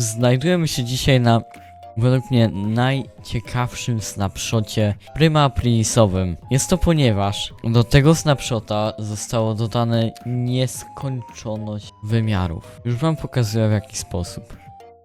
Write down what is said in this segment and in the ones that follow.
Znajdujemy się dzisiaj na, według mnie, najciekawszym snapshocie Prima Aprilisowym. Jest to ponieważ do tego snapshota zostało dodane nieskończoność wymiarów. Już wam pokazuję w jaki sposób.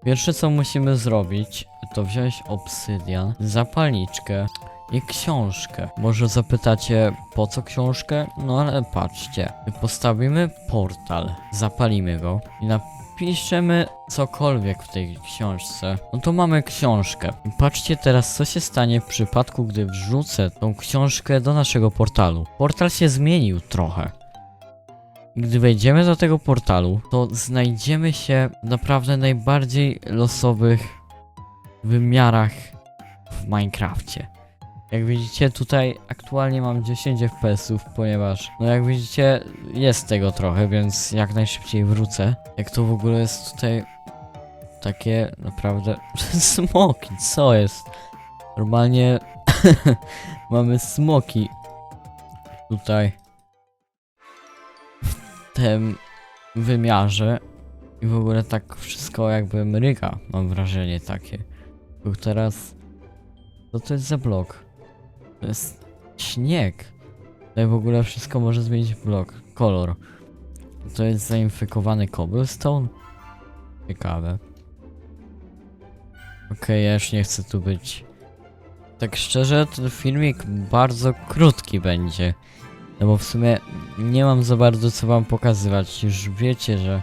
Pierwsze co musimy zrobić, to wziąć obsydian, zapalniczkę i książkę. Może zapytacie, po co książkę? No ale patrzcie. Postawimy portal, zapalimy go i napiszemy cokolwiek w tej książce. No to mamy książkę. Patrzcie teraz, co się stanie w przypadku, gdy wrzucę tą książkę do naszego portalu. Portal się zmienił trochę. Gdy wejdziemy do tego portalu, to znajdziemy się w naprawdę najbardziej losowych wymiarach w Minecrafcie. Jak widzicie tutaj aktualnie mam 10 FPS-ów, ponieważ no jak widzicie jest tego trochę, więc jak najszybciej wrócę. Jak to w ogóle jest tutaj takie naprawdę smoki, co jest? Normalnie mamy smoki tutaj w tym wymiarze i w ogóle tak wszystko jakby mryga, mam wrażenie takie. Był teraz co to jest za blok? To jest śnieg. Tutaj w ogóle wszystko może zmienić blok. Kolor. To jest zainfekowany cobblestone? Ciekawe. Okej, ja już nie chcę tu być. Tak szczerze, ten filmik bardzo krótki będzie. No bo w sumie nie mam za bardzo co wam pokazywać. Już wiecie, że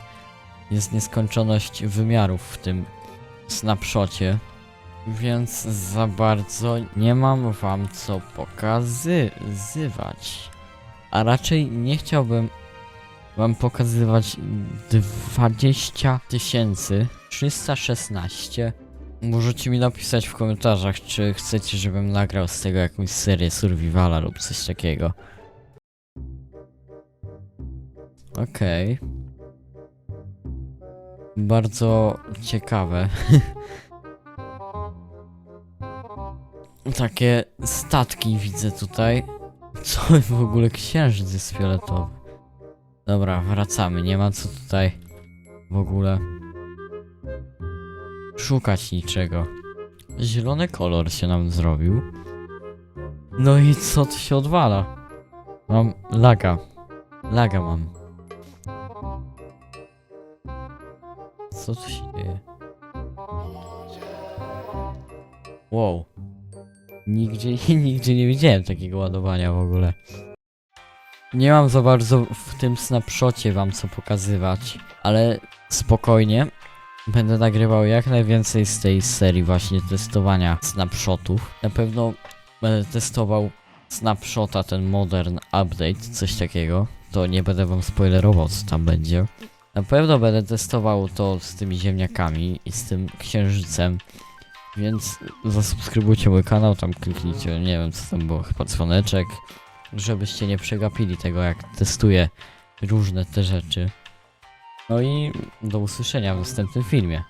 jest nieskończoność wymiarów w tym snapshocie. Więc za bardzo nie mam wam co pokazywać. A raczej nie chciałbym wam pokazywać 20 316. Możecie mi napisać w komentarzach, czy chcecie, żebym nagrał z tego jakąś serię survivala lub coś takiego. Okej. Bardzo ciekawe. Takie statki widzę tutaj. Co w ogóle księżyc jest fioletowy. Dobra, wracamy. Nie ma co tutaj w ogóle szukać niczego. Zielony kolor się nam zrobił. No i co tu się odwala? Mam laga. Laga mam. Co tu się dzieje? Wow. Nigdzie, nigdzie nie widziałem takiego ładowania w ogóle. Nie mam za bardzo w tym snapshocie wam co pokazywać, ale spokojnie. Będę nagrywał jak najwięcej z tej serii właśnie testowania snapshotów. Na pewno będę testował snapshota, ten modern update, coś takiego. To nie będę wam spoilerował co tam będzie. Na pewno będę testował to z tymi ziemniakami i z tym księżycem. Więc zasubskrybujcie mój kanał, tam kliknijcie, nie wiem co tam było, chyba dzwoneczek, żebyście nie przegapili tego jak testuję różne te rzeczy. No i do usłyszenia w następnym filmie.